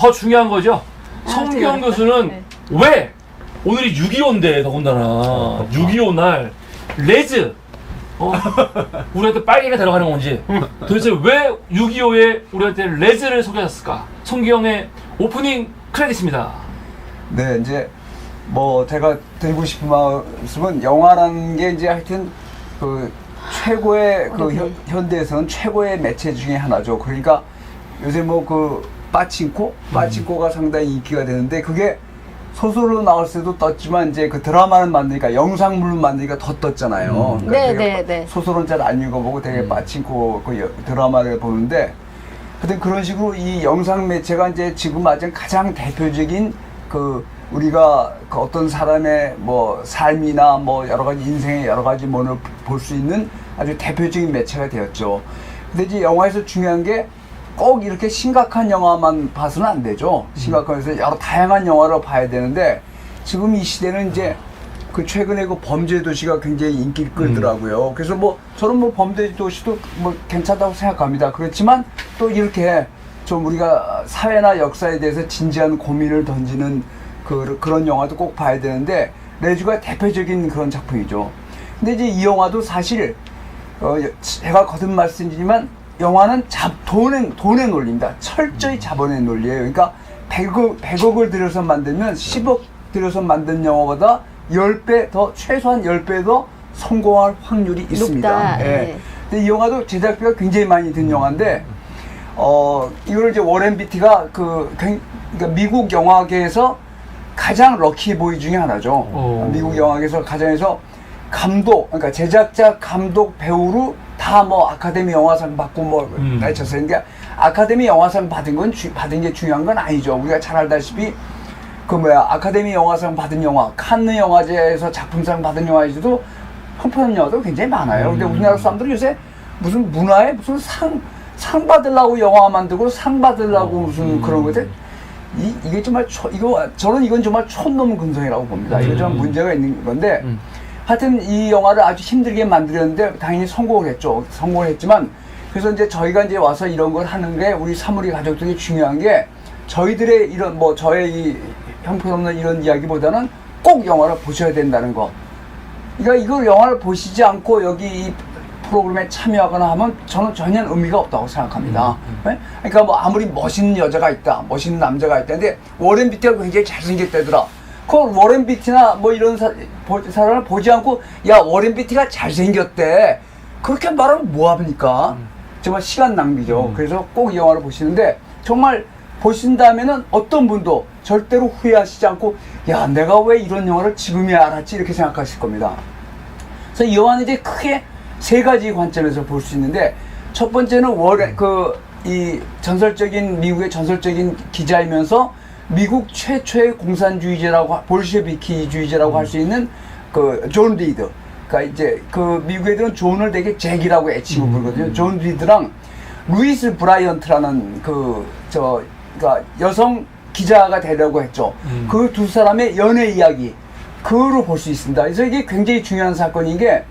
더 중요한 거죠. 아, 성경 제가 교수는 네. 왜 오늘이 6.25인데 더군다나 6.25 날 레즈 어, 우리한테 빨개가 들어가는 건지 도대체 왜 6.25에 우리한테 레즈를 소개하셨을까? 성경의 오프닝 크레딧입니다. 네, 이제 뭐 제가 드리고 싶은 말씀은 영화라는 게 이제 하여튼 그 최고의 그 현, 현대에서는 최고의 매체 중에 하나죠. 그러니까 요새 뭐그 빠친코, 빠친코가 상당히 인기가 되는데 그게 소설로 나올 때도 떴지만 이제 그 드라마를 만드니까 영상물로 만드니까 더 떴잖아요. 음. 네, 제가 네, 네. 소설은 잘 안 읽어보고 되게 빠친코 그 여- 드라마를 보는데 하여튼 그런 식으로 이 영상 매체가 이제 지금 아직 가장 대표적인 그 우리가 그 어떤 사람의 뭐 삶이나 뭐 여러 가지 인생의 여러 가지 면을 볼 수 있는 아주 대표적인 매체가 되었죠. 근데 이제 영화에서 중요한 게 꼭 이렇게 심각한 영화만 봐서는 안 되죠. 심각하면서 여러 다양한 영화를 봐야 되는데 지금 이 시대는 이제 그 최근에 그 범죄 도시가 굉장히 인기를 끌더라고요. 그래서 뭐 저는 뭐 범죄 도시도 뭐 괜찮다고 생각합니다. 그렇지만 또 이렇게 좀 우리가 사회나 역사에 대해서 진지한 고민을 던지는 그, 그런 영화도 꼭 봐야 되는데 레주가 대표적인 그런 작품이죠. 근데 이제 이 영화도 사실 어, 제가 거듭 말씀드리지만 영화는 잡, 돈의, 돈의 논리입니다. 철저히 자본의 논리예요. 그러니까 100억, 100억을 들여서 만들면 10억 들여서 만든 영화보다 10배 더, 최소한 10배 더 성공할 확률이 있습니다. 높다. 예. 예. 근데 이 영화도 제작비가 굉장히 많이 든 영화인데, 어, 이걸 이제 워렌 비티가 그, 굉- 그러니까 미국 영화계에서 가장 럭키 보이 중에 하나죠. 오. 미국 영화계에서 가장 해서 감독, 그러니까 제작자, 감독, 배우로 다 뭐 아카데미 영화상 받고 뭐 음. 내쳤어요. 그러니까 아카데미 영화상 받은 건 주- 받은 게 중요한 건 아니죠. 우리가 잘 알다시피 그 뭐야 아카데미 영화상 받은 영화, 칸느 영화제에서 작품상 받은 영화에서도 형편없는 영화도 굉장히 많아요. 근데 음. 우리나라 사람들은 요새 무슨 문화에 무슨 상, 상 받으려고 영화 만들고 상 받으려고 어. 무슨 음. 그런 것들 이, 이게 정말 초, 이거 저는 이건 정말 촌놈 근성이라고 봅니다. 이거 좀 음. 문제가 있는 건데 음. 하여튼 이 영화를 아주 힘들게 만들었는데 당연히 성공을 했죠. 성공을 했지만 그래서 이제 저희가 이제 와서 이런 걸 하는 게 우리 사무리 가족들이 중요한 게 저희들의 이런 뭐 저의 이 형편없는 이런 이야기보다는 꼭 영화를 보셔야 된다는 거. 그러니까 이걸 영화를 보시지 않고 여기 이 프로그램에 참여하거나 하면 저는 전혀 의미가 없다고 생각합니다. 네? 그러니까 뭐 아무리 멋있는 여자가 있다, 멋있는 남자가 있다. 근데 워렌 비티가 굉장히 잘생겼다더라. 그 워렌 비티나 뭐 이런 사, 보, 사람을 보지 않고 야 워렌 비티가 잘생겼대. 그렇게 말하면 뭐합니까? 정말 시간 낭비죠. 그래서 꼭 이 영화를 보시는데 정말 보신다면은 어떤 분도 절대로 후회하시지 않고 야 내가 왜 이런 영화를 지금이야 알았지 이렇게 생각하실 겁니다. 그래서 이 영화는 이제 크게 세 가지 관점에서 볼 수 있는데 첫 번째는 월에 그 이 전설적인 미국의 전설적인 기자이면서 미국 최초의 공산주의자라고 하- 볼셰비키주의자라고 할수 있는 그 존 리드. 그러니까 이제 그 미국 애들은 존을 되게 잭이라고 애치고 부르거든요. 존 리드랑 루이스 브라이언트라는 그 저 그러니까 여성 기자가 되려고 했죠. 음. 그두 사람의 연애 이야기 그로 볼 수 있습니다. 그래서 이게 굉장히 중요한 사건인 게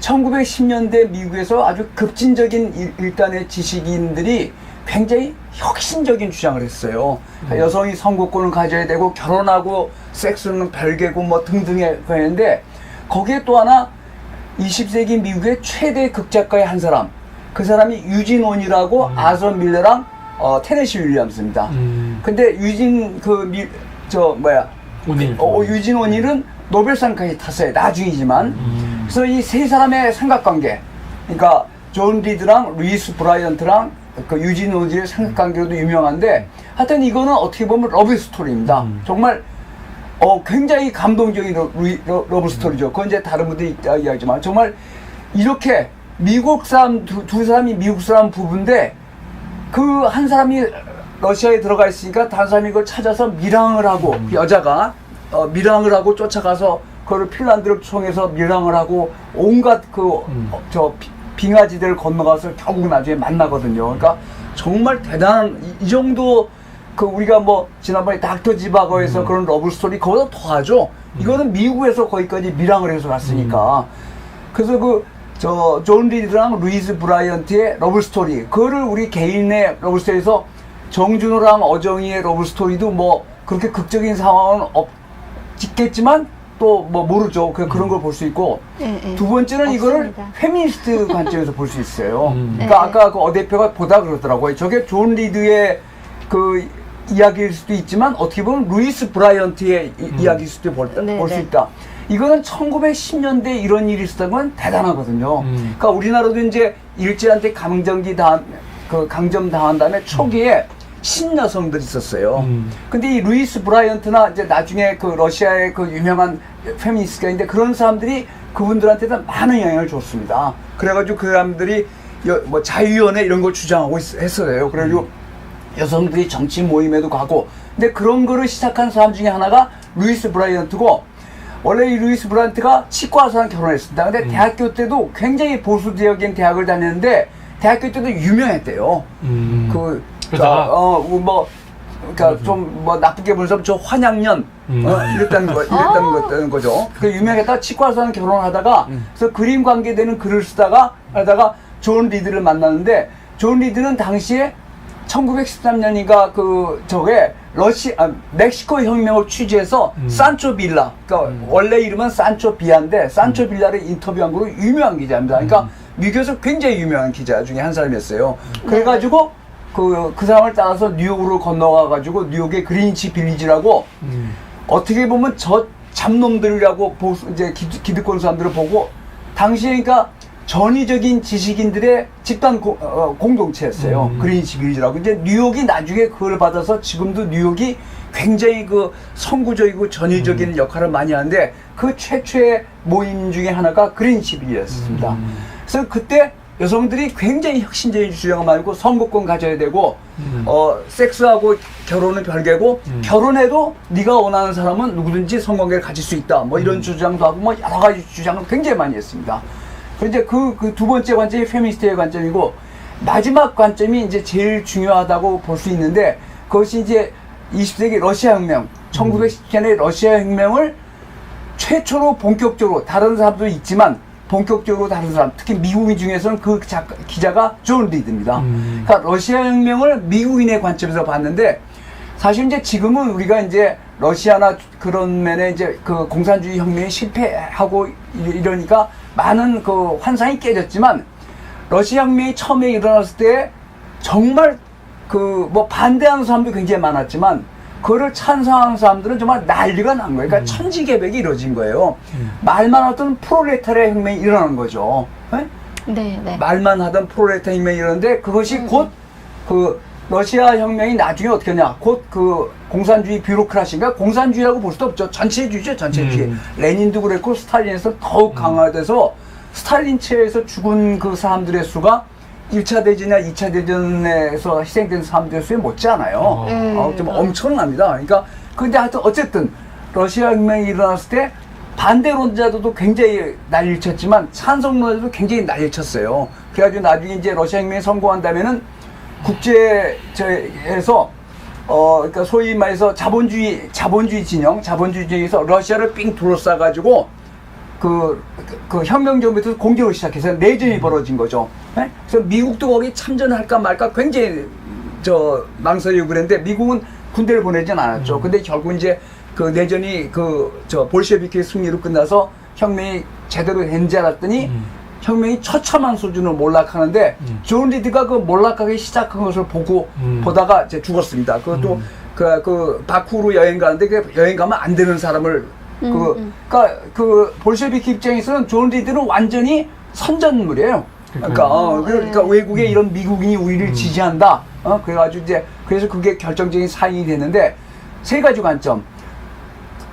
1910년대 미국에서 아주 급진적인 일- 일단의 지식인들이 굉장히 혁신적인 주장을 했어요. 그러니까 여성이 선거권을 가져야 되고 결혼하고 섹스는 별개고 뭐 등등의 거였는데 거기에 또 하나 20세기 미국의 최대 극작가의 한 사람 그 사람이 유진 온이라고 아서 밀러랑 어, 테네시 윌리엄스입니다. 음. 근데 유진 그저 뭐야 오닐. 어, 어, 유진 온일은 노벨상까지 탔어요. 나중이지만. 음. 그래서 이 세 사람의 삼각관계. 그러니까 존 리드랑 루이스 브라이언트랑 그 유진 온일의 삼각관계로도 유명한데 하여튼 이거는 어떻게 보면 러브 스토리입니다. 음. 정말 어, 굉장히 감동적인 러, 루- 러, 러브 스토리죠. 그건 이제 다른 분들이 이야- 이야기하지만 정말 이렇게 미국 사람 두, 두 사람이 미국 사람 부부인데 그 한 사람이 러시아에 들어가 있으니까 다른 사람이 그걸 찾아서 밀항을 하고 그 여자가 어, 밀항을 하고 쫓아가서 그걸 핀란드를 통해서 밀항을 하고 온갖 그저 빙하지대를 건너가서 결국 나중에 만나거든요. 그러니까 정말 대단한 이, 이 정도 그 우리가 뭐 지난번에 닥터 지바거에서 그런 러브 스토리 그거보다 더하죠. 이거는 미국에서 거기까지 밀항을 해서 갔으니까. 그래서 그 저 존 리드랑 루이스 브라이언트의 러브 스토리 그거를 우리 개인의 러브 스토리에서 정준호랑 어정이의 러브 스토리도 뭐 그렇게 극적인 상황은 없겠지만 또 뭐 모르죠. 그 그런 걸 볼 수 있고 예, 예. 두 번째는 이거를 없습니다. 페미니스트 관점에서 볼 수 있어요. 음. 그러니까 네. 아까 그어 대표가 보다 그러더라고요. 저게 존 리드의 그 이야기일 수도 있지만 어떻게 보면 루이스 브라이언트의 이- 음. 이야기일 수도 볼수 네, 네. 있다. 이거는 1910년대 이런 일이 있었던 건 대단하거든요. 음. 그러니까 우리나라도 이제 일제한테 강점기 당, 그 강점 당한 다음에 초기에 신여성들이 있었어요. 음. 근데 이 루이스 브라이언트나 이제 나중에 그 러시아의 그 유명한 페미니스트가 있는데 그런 사람들이 그분들한테도 많은 영향을 줬습니다. 그래가지고 그 사람들이 여- 뭐 자유연애 이런 걸 주장하고 있, 했어요. 그래가지고 여성들이 정치 모임에도 가고 근데 그런 거를 시작한 사람 중에 하나가 루이스 브라이언트고 원래 이 루이스 브라이언트가 치과의사랑 결혼했습니다. 근데 대학교 때도 굉장히 보수 지역인 대학을 다녔는데 대학교 때도 유명했대요. 음. 그, 자, 어, 뭐, 그러니까 좀 뭐 나쁘게 보면서 저 환양년 음. 어, 이랬다는 거, 이랬다는 거, 있다는 거죠. 그 유명했다 치과의사랑 결혼하다가 그래서 그림 관계되는 글을 쓰다가 하다가 존 리드를 만났는데 존 리드는 당시에 1913년인가 그 저게 러시 아, 멕시코 혁명을 취재해서 음. 산초 빌라 그러니까 원래 이름은 산초 비아인데 산초 빌라를 인터뷰한 거로 유명한 기자입니다. 그러니까 미국에서 굉장히 유명한 기자 중에 한 사람이었어요. 그래가지고 그, 그 사람을 따라서 뉴욕으로 건너가 가지고 뉴욕의 그린치 빌리지라고 음. 어떻게 보면 저 잡놈들이라고 보수, 이제 기, 기득 권 사람들을 보고 당시에 그러니까 전위적인 지식인들의 집단 고- 어, 공동체였어요. 음. 그린치 빌리지라고. 이제 뉴욕이 나중에 그걸 받아서 지금도 뉴욕이 굉장히 그 선구적이고 전위적인 역할을 많이 하는데 그 최초의 모임 중에 하나가 그린치 빌리였습니다. 음. 그래서 그때 여성들이 굉장히 혁신적인 주장을 말고 선거권 가져야 되고 음. 어 섹스하고 결혼은 별개고 음. 결혼해도 네가 원하는 사람은 누구든지 성관계를 가질 수 있다 뭐 이런 주장도 하고 뭐 여러 가지 주장을 굉장히 많이 했습니다. 그런데 그 그 두 번째 관점이 페미니스트의 관점이고 마지막 관점이 이제 제일 중요하다고 볼 수 있는데 그것이 이제 20세기 러시아 혁명 1910년의 러시아 혁명을 최초로 본격적으로 다른 사람도 있지만 본격적으로 다른 사람 특히 미국인 중에서는 그 작가, 기자가 존 리드입니다. 음. 그러니까 러시아 혁명을 미국인의 관점에서 봤는데 사실 이제 지금은 우리가 이제 러시아나 그런 면에 이제 그 공산주의 혁명이 실패하고 이- 이러니까 많은 그 환상이 깨졌지만 러시아 혁명이 처음에 일어났을 때 정말 그 뭐 반대하는 사람도 굉장히 많았지만 그거를 찬성하는 사람들은 정말 난리가 난 거예요. 그러니까 천지개벽이 이루어진 거예요. 말만 하던 프롤레타리아 혁명이 일어나는 거죠. 예? 네, 네. 말만 하던 프롤레타 혁명이 이러는데 그것이 음. 곧그 러시아 혁명이 나중에 어떻게 하냐 곧 그 공산주의 뷰로크라시인가 공산주의라고 볼 수도 없죠 전체주의죠 전체주의 음. 레닌도 그랬고 스탈린에서 더욱 강화돼서 스탈린 체에서 죽은 그 사람들의 수가 1차 대전이나 2차 대전에서 희생된 사람들의 수에 못지 않아요. 어. 음. 어, 좀 엄청납니다. 그러니까 근데 하여튼 어쨌든 러시아 혁명이 일어났을 때 반대론자들도 굉장히 난리를 쳤지만 찬성론자들도 굉장히 난리를 쳤어요. 그래가지고 나중에 이제 러시아 혁명이 성공한다면은 국제에서 어 그러니까 소위 말해서 자본주의 자본주의 진영 자본주의 진영에서 러시아를 삥 둘러싸 가지고 그, 그, 그 혁명 정부에서 공격을 시작해서 내전이 벌어진 거죠. 예? 그래서 미국도 거기 참전할까 말까 굉장히 저 망설이고 그랬는데 미국은 군대를 보내진 않았죠. 근데 결국 이제 그 내전이 그 저 볼셰비크의 승리로 끝나서 혁명이 제대로 된지 알았더니 음. 혁명이 처참한 수준으로 몰락하는데 음. 존 리드가 그 몰락하기 시작한 것을 보고 음. 보다가 이제 죽었습니다. 그것도 음. 그, 그 바쿠로 여행 가는데 그 여행 가면 안 되는 사람을 그 음, 음. 그러니까 그 볼셰비키 입장에서는 존 리드는 완전히 선전물이에요. 그러니까 어, 그러니까 네. 외국에 이런 미국인이 우리를 음. 지지한다. 어 그래가지고 이제 그래서 그게 결정적인 사인이 됐는데 세 가지 관점.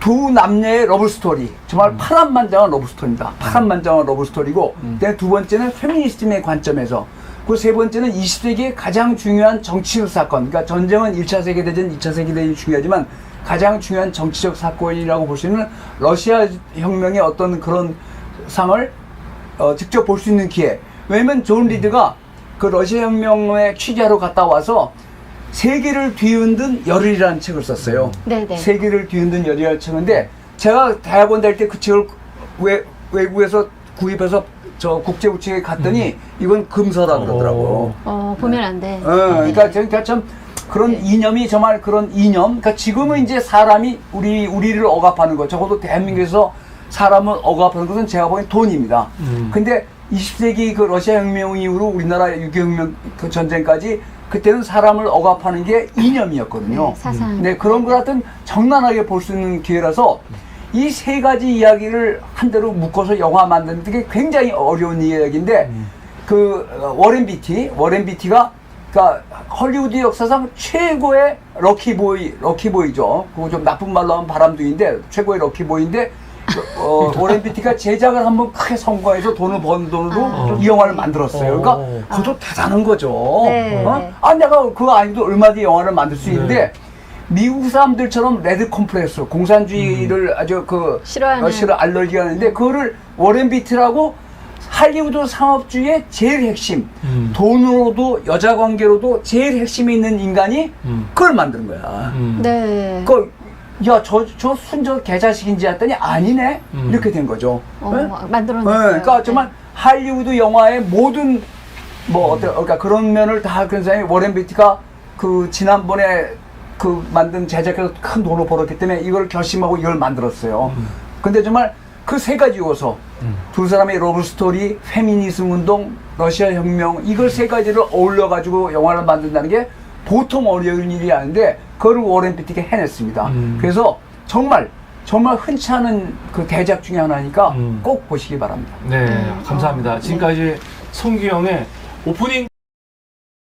두 남녀의 러브 스토리 정말 파란만장한 러브 스토리입니다. 파란만장한 러브 스토리고 그다음에 두 번째는 페미니스트의 관점에서 그 세 번째는 20세기의 가장 중요한 정치적 사건 그러니까 전쟁은 1차 세계대전, 2차 세계대전이 중요하지만 가장 중요한 정치적 사건이라고 볼 수 있는 러시아 혁명의 어떤 그런 상을 어, 직접 볼 수 있는 기회. 왜냐면 존 리드가 그 러시아 혁명에 취재하러 갔다 와서 세계를 뒤흔든 열흘이라는 책을 썼어요. 네, 네. 세계를 뒤흔든 열이라는 책인데 제가 대학원 다닐 때 그 책을 외, 외국에서 구입해서 저 국제우체에 갔더니 이건 금서라 그러더라고요. 어, 보면 안 돼. 어, 그러니까 제가 참 그런 네. 이념이 정말 그런 이념. 그러니까 지금은 이제 사람이 우리 우리를 억압하는 거. 적어도 대한민국에서 사람을 억압하는 것은 제가 보기엔 돈입니다. 음. 근데 20세기 그 러시아 혁명 이후로 우리나라 6.25혁명 그 전쟁까지 그때는 사람을 억압하는 게 이념이었거든요. 네, 사상. 네, 그런 걸 하여튼 정난하게 볼 수 있는 기회라서 이 세 가지 이야기를 한 대로 묶어서 영화 만드는 게 굉장히 어려운 이야기인데 그 어, 워렌 비티, 워렌 비티가 그러니까 헐리우드 역사상 최고의 럭키보이, 럭키보이죠. 그거 좀 나쁜 말로 하면 바람둥이인데 최고의 럭키보이인데 어, 워렌 비티가 제작을 한번 크게 성공해서 돈을 번 돈으로 아. 이 영화를 만들었어요. 그러니까 어. 그것도 대단한 거죠. 네, 어? 네. 아 내가 그거 아니도 얼마 뒤에 영화를 만들 수 있는데 네. 미국 사람들처럼 레드 콤플렉스 공산주의를 아주 그 싫어하는. 어, 싫어 알러지가 하는데 그거를 워렌 비트라고 할리우드 상업주의의 제일 핵심 음. 돈으로도 여자 관계로도 제일 핵심이 있는 인간이 음. 그걸 만든 거야. 음. 네. 그 야, 저, 저 순저 개자식인지 했더니 아니네? 음. 이렇게 된 거죠. 어, 네? 네, 만들어냈어요. 그러니까 정말 할리우드 영화의 모든 뭐 어때 그러니까 그런 면을 다 그런 사람이 워렌 비티가 그 지난번에 그 만든 제작해서 큰 돈을 벌었기 때문에 이걸 결심하고 이걸 만들었어요. 근데 정말 그 세 가지 요소 음. 두 사람의 러브 스토리, 페미니즘 운동, 러시아 혁명 이걸 세 가지를 어울려 가지고 영화를 만든다는 게 보통 어려운 일이 아닌데 그걸 워렌 비티가 해냈습니다. 음. 그래서 정말 정말 흔치 않은 그 대작 중에 하나니까 음. 꼭 보시기 바랍니다. 네, 음. 감사합니다. 어, 지금까지 송기영의 오프닝